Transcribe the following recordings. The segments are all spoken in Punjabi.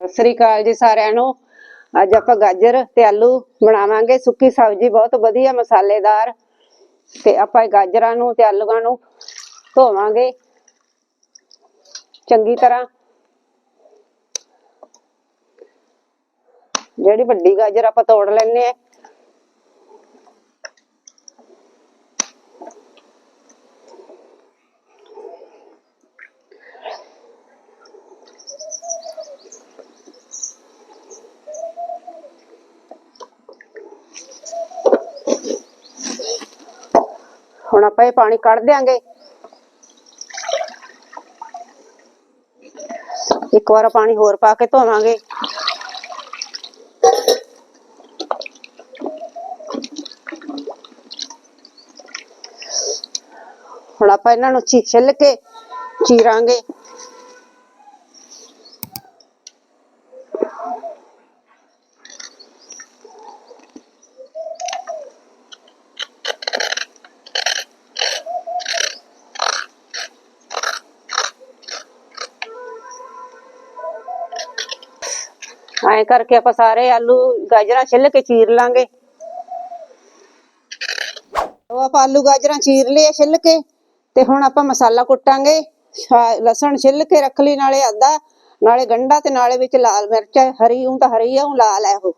ਸਤਿ ਸ੍ਰੀ ਅਕਾਲ ਜੀ ਸਾਰਿਆਂ ਨੂੰ। ਅੱਜ ਆਪਾਂ ਗਾਜਰ ਤੇ ਆਲੂ ਬਣਾਵਾਂਗੇ। ਸੁੱਕੀ ਸਬਜ਼ੀ ਬਹੁਤ ਵਧੀਆ, ਮਸਾਲੇਦਾਰ। ਤੇ ਆਪਾਂ ਇਹ ਗਾਜਰਾਂ ਨੂੰ ਤੇ ਆਲੂਆਂ ਨੂੰ ਧੋਵਾਂਗੇ। ਚੰਗੀ ਤਰ੍ਹਾਂ। ਜਿਹੜੀ ਵੱਡੀ ਗਾਜਰ ਆਪਾਂ ਤੋੜ ਲੈਣੇ ਆ ਹੁਣ ਆਪਾਂ ਇਹ ਪਾਣੀ ਕੱਢ ਦਿਆਂਗੇ। ਇੱਕ ਵਾਰ ਪਾਣੀ ਹੋਰ ਪਾ ਕੇ ਧੋਵਾਂਗੇ। ਹੁਣ ਆਪਾਂ ਇਹਨਾਂ ਨੂੰ ਛਿ- ਛਿੱਲ ਕੇ ਚੀਰਾਂਗੇ। ਐਂ ਕਰਕੇ ਆਪਾਂ ਸਾਰੇ ਆਲੂ ਗਾਜਰਾਂ ਛਿੱਲ ਕੇ ਚੀਰ ਲਾਂਗੇ। ਉਹ ਆਪਾਂ ਆਲੂ ਗਾਜਰਾਂ ਚੀਰ ਲਏ ਛਿੱਲ ਕੇ ਤੇ ਹੁਣ ਆਪਾਂ ਮਸਾਲਾ ਕੁੱਟਾਂਗੇ। ਲਸਣ ਛਿੱਲ ਕੇ ਰੱਖ ਲਈ ਨਾਲੇ ਅੱਧਾ, ਨਾਲੇ ਗੰਡਾ ਤੇ ਨਾਲੇ ਵਿੱਚ ਲਾਲ ਮਿਰਚ ਹੈ ਹਰੀ ਹੂੰ ਤਾਂ ਹਰੀ ਆ ਹੂੰ ਲਾਲ ਹੈ ਉਹ।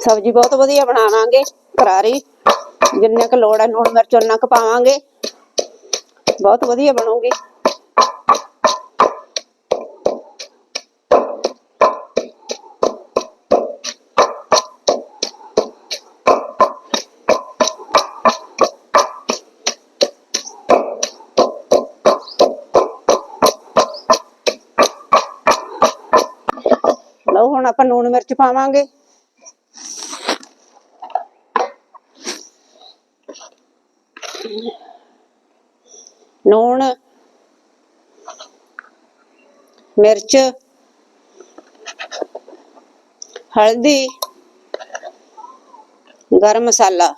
ਸਬਜ਼ੀ ਬਹੁਤ ਵਧੀਆ ਬਣਾਵਾਂਗੇ ਕਰਾਰੀ, ਜਿੰਨਾ ਕੁ ਲੋੜ ਹੈ ਲੂਣ ਮਿਰਚ ਉਹਨਾਂ ਕੁ ਪਾਵਾਂਗੇ। ਬਹੁਤ ਵਧੀਆ ਬਣੂਗੀ। ਲਓ ਹੁਣ ਆਪਾਂ ਲੂਣ ਮਿਰਚ ਪਾਵਾਂਗੇ। ਨੂਣ ਮਿਰਚ ਹਲਦੀ ਗਰਮ ਮਸਾਲਾ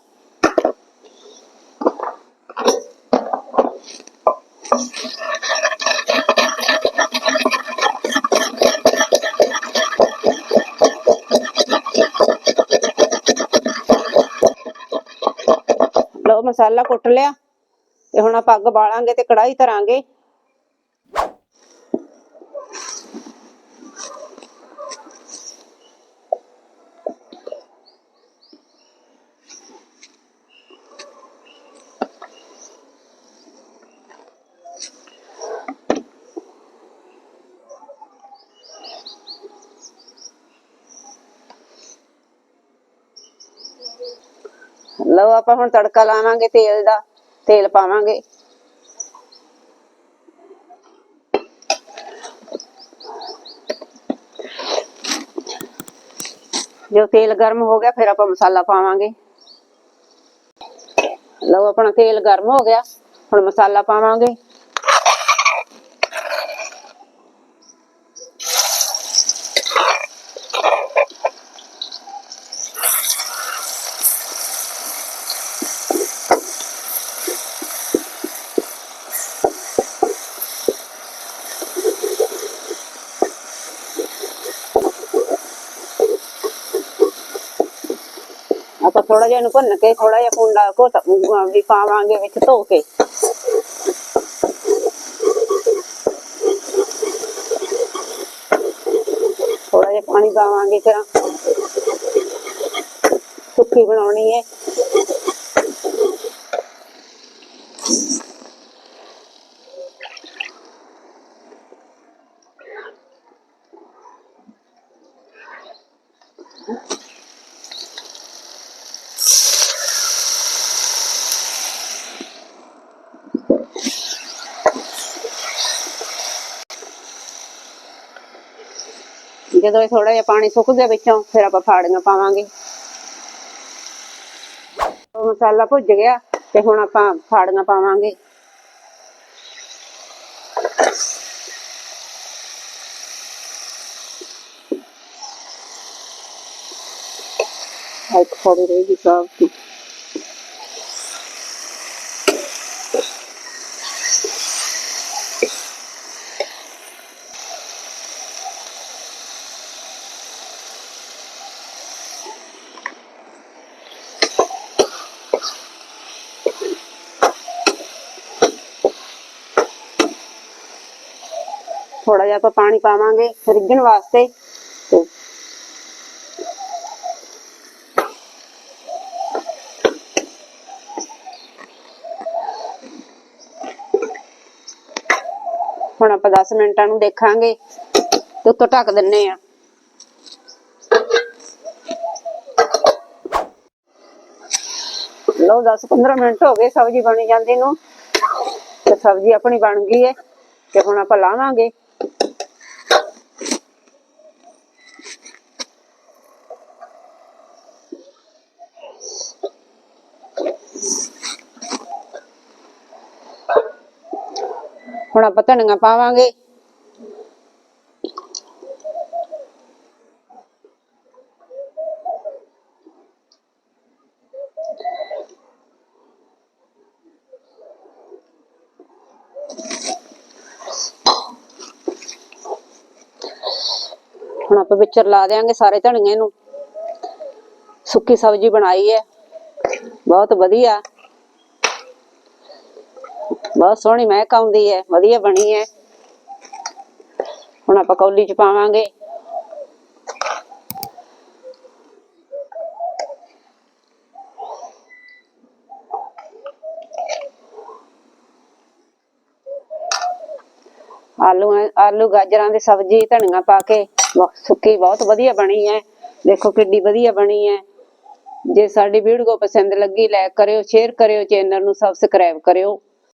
ਲਓ ਮਸਾਲਾ ਕੁੱਟ ਲਿਆ ਤੇ ਹੁਣ ਆਪਾਂ ਅੱਗ ਬਾਲਾਂਗੇ ਤੇ ਕੜਾਈ ਧਰਾਂਗੇ। ਲਓ ਆਪਾਂ ਹੁਣ ਤੜਕਾ ਲਾਵਾਂਗੇ ਤੇਲ ਦਾ, ਤੇਲ ਪਾਵਾਂਗੇ। ਜੋ ਤੇਲ ਗਰਮ ਹੋ ਗਿਆ, ਫਿਰ ਆਪਾਂ ਮਸਾਲਾ ਪਾਵਾਂਗੇ। ਲਓ ਆਪਣਾ ਤੇਲ ਗਰਮ ਹੋ ਗਿਆ, ਹੁਣ ਮਸਾਲਾ ਪਾਵਾਂਗੇ। ਆਪਾਂ ਥੋੜਾ ਜਿਹਾ ਇਹਨੂੰ ਭੁੰਨ ਕੇ ਥੋੜਾ ਜਿਹਾ ਕੁੰਡਾ ਘੋਟ ਵੀ ਪਾਵਾਂਗੇ ਵਿੱਚ ਧੋ ਕੇ। ਥੋੜਾ ਜਿਹਾ ਪਾਣੀ ਪਾਵਾਂਗੇ ਫਿਰ ਸੁੱਕੀ ਬਣਾਉਣੀ ਹੈ ਜਦੋਂ ਇਹ ਥੋੜਾ ਜਿਹਾ ਪਾਣੀ ਸੁੱਕ ਗਿਆ ਵਿੱਚੋਂ, ਫਿਰ ਆਪਾਂ ਫਾੜੀਆਂ ਪਾਵਾਂਗੇ। ਮਸਾਲਾ ਭੁੱਜ ਗਿਆ ਤੇ ਹੁਣ ਆਪਾਂ ਫਾੜੀਆਂ ਪਾਵਾਂਗੇ। ਇੱਕ ਫੋੜੀ ਰਹੇਗੀ ਸਭ ਦੀ ਥੋੜਾ ਜਿਹਾ ਆਪਾਂ ਪਾਣੀ ਪਾਵਾਂਗੇ ਰਿੱਝਣ ਵਾਸਤੇ ਤੇ ਹੁਣ ਆਪਾਂ 10 ਮਿੰਟਾਂ ਨੂੰ ਦੇਖਾਂਗੇ ਤੇ ਉੱਤੋਂ ਢੱਕ ਦਿੰਨੇ ਆ। ਲਓ 10 15 ਮਿੰਟ ਹੋ ਗਏ ਸਬਜ਼ੀ ਬਣੀ ਜਾਂਦੀ ਨੂੰ ਤੇ ਸਬਜ਼ੀ ਆਪਣੀ ਬਣ ਗਈ ਹੈ ਤੇ ਹੁਣ ਆਪਾਂ ਲਾਵਾਂਗੇ। ਹੁਣ ਆਪਾਂ ਧਨੀਆ ਪਾਵਾਂਗੇ। ਹੁਣ ਆਪਾਂ ਵਿੱਚ ਲਾ ਦੇਾਂਗੇ ਸਾਰੇ ਧਨੀਏ ਨੂੰ। ਸੁੱਕੀ ਸਬਜ਼ੀ ਬਣਾਈ ਹੈ। ਬਹੁਤ ਵਧੀਆ। ਬਹੁਤ ਸੋਹਣੀ ਮਹਿਕ ਆਉਂਦੀ ਹੈ, ਵਧੀਆ ਬਣੀ ਹੈ। ਹੁਣ ਆਪਾਂ ਕੌਲੀ ਚ ਪਾਵਾਂਗੇ। ਆਲੂ ਆਲੂ, ਗਾਜਰਾਂ ਦੀ ਸਬਜ਼ੀ, ਧਨੀਆ ਪਾ ਕੇ ਬਹੁਤ- ਸੁੱਕੀ, ਬਹੁਤ ਵਧੀਆ ਬਣੀ ਹੈ। ਦੇਖੋ ਕਿੱਡੀ ਵਧੀਆ ਬਣੀ ਹੈ। ਜੇ ਸਾਡੀ ਵੀਡੀਓ ਪਸੰਦ ਲੱਗੀ ਲਾਈਕ ਕਰਿਓ ਸ਼ੇਅਰ ਕਰਿਓ ਚੈਨਲ ਨੂੰ ਸਬਸਕ੍ਰਾਈਬ ਕਰਿਓ।